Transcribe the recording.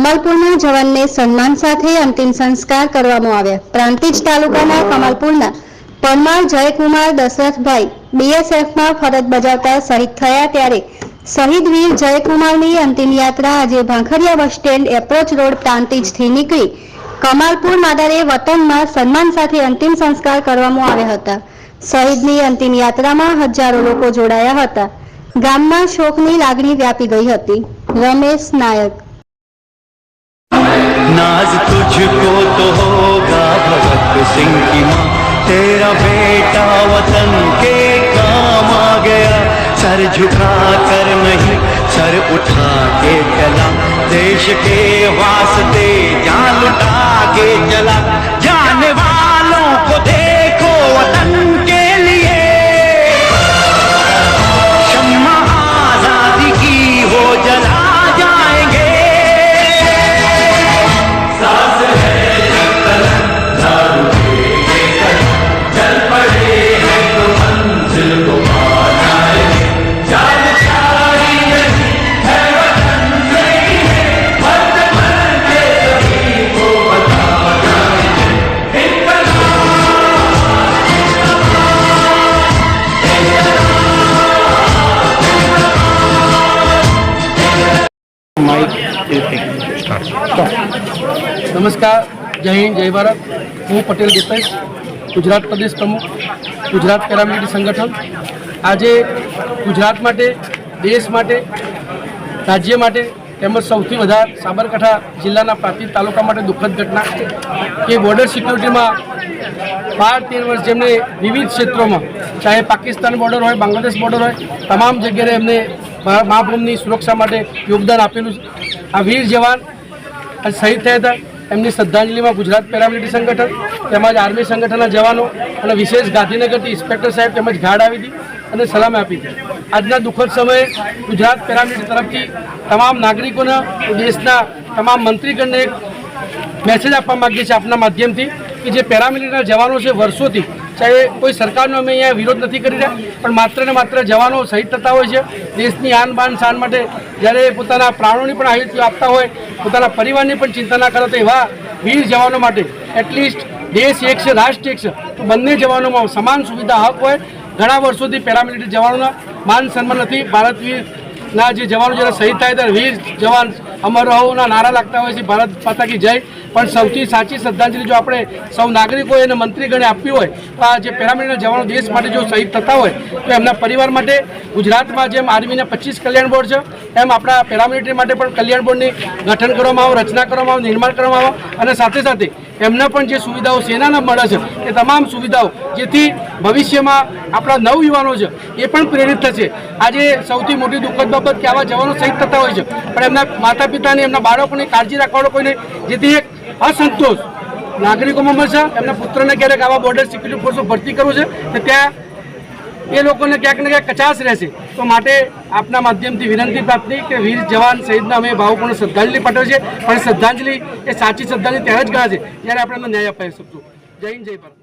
કમલપુરના જવાનને સન્માન સાથે અંતિમ સંસ્કાર કરવામાં આવ્યા. પ્રાંતિજ તાલુકાના કમલપુરના પરમાર જયકુમાર દશરથભાઈ બીએસએફમાં ફરજ બજાવતા શહીદ થયા ત્યારે શહીદ વીર જયકુમારની અંતિમ યાત્રા આજે Bhankhariya bus stand approach road પ્રાંતિજથી નીકળી. કમાલપુર માદરે વતનમાં સન્માન સાથે અંતિમ સંસ્કાર કરવામાં આવ્યા હતા. શહીદની અંતિમ યાત્રામાં હજારો લોકો જોડાયા હતા. ગામમાં શોકની લાગણી વ્યાપી ગઈ હતી. રમેશ નાયક नाज तुझको तो होगा भगत सिंह की माँ तेरा बेटा वतन के काम आ गया सर झुका कर नहीं सर उठा के चला देश के वास्ते जान लुटा के चला નમસ્કાર, જય હિન્દ, જય ભારત. હું પટેલ દીપેશ, ગુજરાત પ્રદેશ પ્રમુખ, ગુજરાત પેરામિલિટરી સંગઠન. આજે ગુજરાત માટે, દેશ માટે, રાજ્ય માટે તેમજ સૌથી વધારે સાબરકાંઠા જિલ્લાના પ્રાંતિજ તાલુકા માટે દુઃખદ ઘટના કે બોર્ડર સિક્યુરિટીમાં બાર તેર વર્ષ જેમને વિવિધ ક્ષેત્રોમાં, ચાહે પાકિસ્તાન બોર્ડર હોય, બાંગ્લાદેશ બોર્ડર હોય, તમામ જગ્યાએ એમને મા- માભૂમિની સુરક્ષા માટે યોગદાન આપેલું છે. આ વીર જવાન શહીદ થયા હતા. એમની શ્રદ્ધાંજલિમાં ગુજરાત પેરામિલિટરી સંગઠન તેમજ આર્મી સંગઠનના જવાનો અને વિશેષ ગાંધીનગરથી ઇન્સ્પેક્ટર સાહેબ તેમજ ગાર્ડ આવી હતી અને સલામ આપી હતી. આજના દુઃખદ સમયે ગુજરાત પેરામિલિટરી તરફથી તમામ નાગરિકોને દેશના તમામ મંત્રીગણને એક મેસેજ આપવા માગીએ છીએ આપના માધ્યમથી કે જે પેરામિલિટરીના જવાનો છે વર્ષોથી, ચાહે કોઈ સરકારનો અમે અહીંયા વિરોધ નથી કરી રહ્યા, પણ માત્ર ને માત્ર જવાનો શહીદ થતા હોય છે. દેશની આન બાન શાન માટે જ્યારે પોતાના પ્રાણોની પણ આયુષ્ય આપતા હોય, પોતાના પરિવારની પણ ચિંતા ના કરતા એવા વીર જવાનો માટે એટલીસ્ટ દેશ એક છે, રાષ્ટ્ર એક છે, તો બંને જવાનોમાં સમાન સુવિધા હક હોય. ઘણા વર્ષોથી પેરામિલિટરી જવાનોના માન સન્માન નથી. ભારત ના જે જવાનો જ્યારે શહીદ થાય ત્યારે વીર જવાન અમર રહોના નારા લાગતા હોય છે. ભારત માતા કી જય. પણ સૌથી સાચી શ્રદ્ધાંજલિ જો આપણે સૌ નાગરિકોએ અને મંત્રીગણે આપવી હોય, તો આ જે પેરામિલિટરી જવાનો દેશ માટે જો શહીદ થતા હોય, તો એમના પરિવાર માટે, ગુજરાતમાં જેમ આર્મીના પચીસ કલ્યાણ બોર્ડ છે, એમ આપણા પેરામિલિટરી માટે પણ કલ્યાણ બોર્ડની ગઠન કરવામાં આવે, રચના કરવામાં આવે, નિર્માણ કરવામાં આવે, અને સાથે સાથે એમને પણ જે સુવિધાઓ સેનાને મળે છે, એ તમામ સુવિધાઓ, જેથી ભવિષ્યમાં આપણા નવયુવાનો છે, એ પણ પ્રેરિત થશે. આજે સૌથી મોટી દુઃખદ બાબત કે આવા જવાનો શહીદ થતા હોય છે, પણ એમના માતા પિતાની એમના બાળકોની કાળજી રાખવાનો કોઈને જેથી એક અસંતોષ. નાગરિકોમાં મળશે એમના પુત્રને ક્યારેક આવા બોર્ડર સિક્યુરિટી ફોર્સો ભરતી કરવું છે, તો ત્યાં એ લોકોને ક્યાંક ને ક્યાંક કચાશ રહેશે. તો માટે આપના માધ્યમથી વિનંતી પ્રાપ્તિ કે વીર જવાન શહીદના અમે ભાવપૂર્ણ શ્રદ્ધાંજલિ પાઠવીએ છે પણ શ્રદ્ધાંજલિ એ સાચી શ્રદ્ધાંજલિ ત્યારે જ ગણાશે. જ્યારે આપણે ન્યાય અપાવી શકશું. જય હિન્દ, જય ભારત.